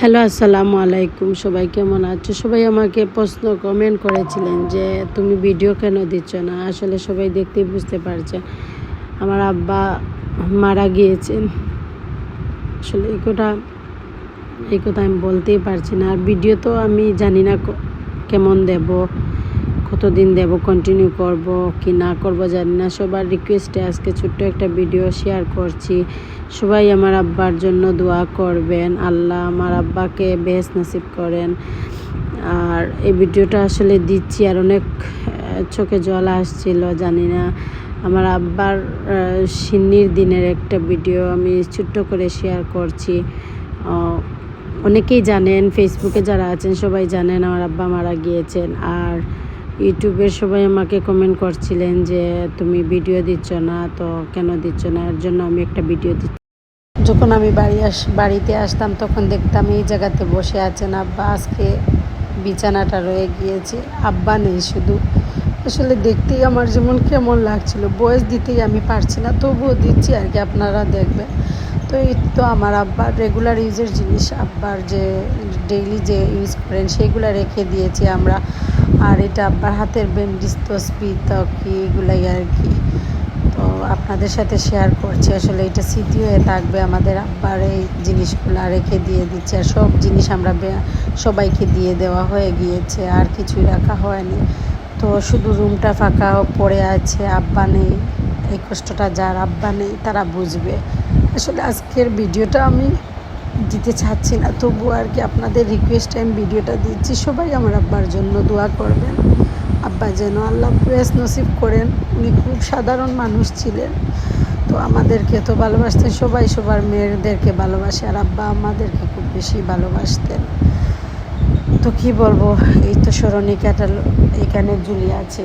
Hello, আসসালামু আলাইকুম। সবাই কেমন আছো? সবাই আমাকে প্রশ্ন কমেন্ট করেছিলেন যে, তুমি ভিডিও কেন দিচ্ছ না? আসলে সবাই দেখতেই বুঝতে পারছে। আমার আব্বা মারা গিয়েছেন। আসলে এই কথা এই কথা আমি বলতেই পারছি না। আর ভিডিও তো আমি জানি না কেমন দেব। কতদিন দেব কন্টিনিউ করব কি না করব জানি না। সবার রিকোয়েস্টে আজকে ছোট্ট একটা ভিডিও শেয়ার করছি। সবাই আমার আব্বার জন্য দোয়া করবেন। আল্লাহ আমার আব্বাকে বেশ নসিব করেন। আর এই ভিডিওটা আসলে দিচ্ছি আর অনেক চোখে জল আসছিল, জানি না। আমার আব্বার সিন্নির দিনের একটা ভিডিও আমি ছোট্ট করে শেয়ার করছি। অনেকেই জানেন ফেসবুকে যারা আছেন সবাই জানেন আমার আব্বা মারা গিয়েছেন। আর ইউটিউবের সবাই আমাকে কমেন্ট করছিলেন যে, তুমি ভিডিও দিচ্ছ না, তো কেন দিচ্ছ না? এর জন্য আমি একটা ভিডিও দিচ্ছি। যখন আমি বাড়ি আস, বাড়িতে আসতাম, তখন দেখতাম এই জায়গাতে বসে আছেন আব্বা। আজকে বিছানাটা রয়ে গিয়েছে। আব্বা নেই শুধু। আসলে দেখতেই আমার যেমন কেমন লাগছিল। বয়স দিতেই আমি পারছি না, তবুও দিচ্ছি আর কি, আপনারা দেখবেন। তো এই তো আমার আব্বার রেগুলার ইউজের জিনিস আব্বার যে ডেইলি যে ইউজ করেন, সেগুলো রেখে দিয়েছি আমরা। আর এটা আব্বার হাতের ব্যান্ডিজ তসবি তকি এগুলাই আর কি। তো আপনাদের সাথে শেয়ার করছি, আসলে এটা স্মৃতি হয়ে থাকবে, আমাদের আব্বার এই জিনিসগুলো রেখে দিয়ে দিচ্ছে। আর সব জিনিস আমরা সবাইকে দিয়ে দেওয়া হয়ে গিয়েছে, আর কিছুই রাখা হয়নি। তো শুধু রুমটা ফাঁকা পড়ে আছে, আব্বা নেই, এই কষ্টটা যার আব্বা নেই, তারা বুঝবে। আসলে আজকের ভিডিওটা আমি দিতে চাচ্ছি না। তবু আর কি আপনাদের রিকোয়েস্ট আমি ভিডিওটা দিচ্ছি। সবাই আমার আব্বার জন্য দোয়া করবেন। আব্বা যেন আল্লাহ প্রেস নসিব করেন। উনি খুব সাধারণ মানুষ ছিলেন। তো আমাদেরকে তো ভালোবাসতেন। সবাই সবার মেয়েদেরকে ভালোবাসে। আর আব্বা আমাদেরকে খুব বেশি ভালোবাসতেন। তো কি বলব? এই তো স্মরণিকাটা এখানে ঝুলি আছে।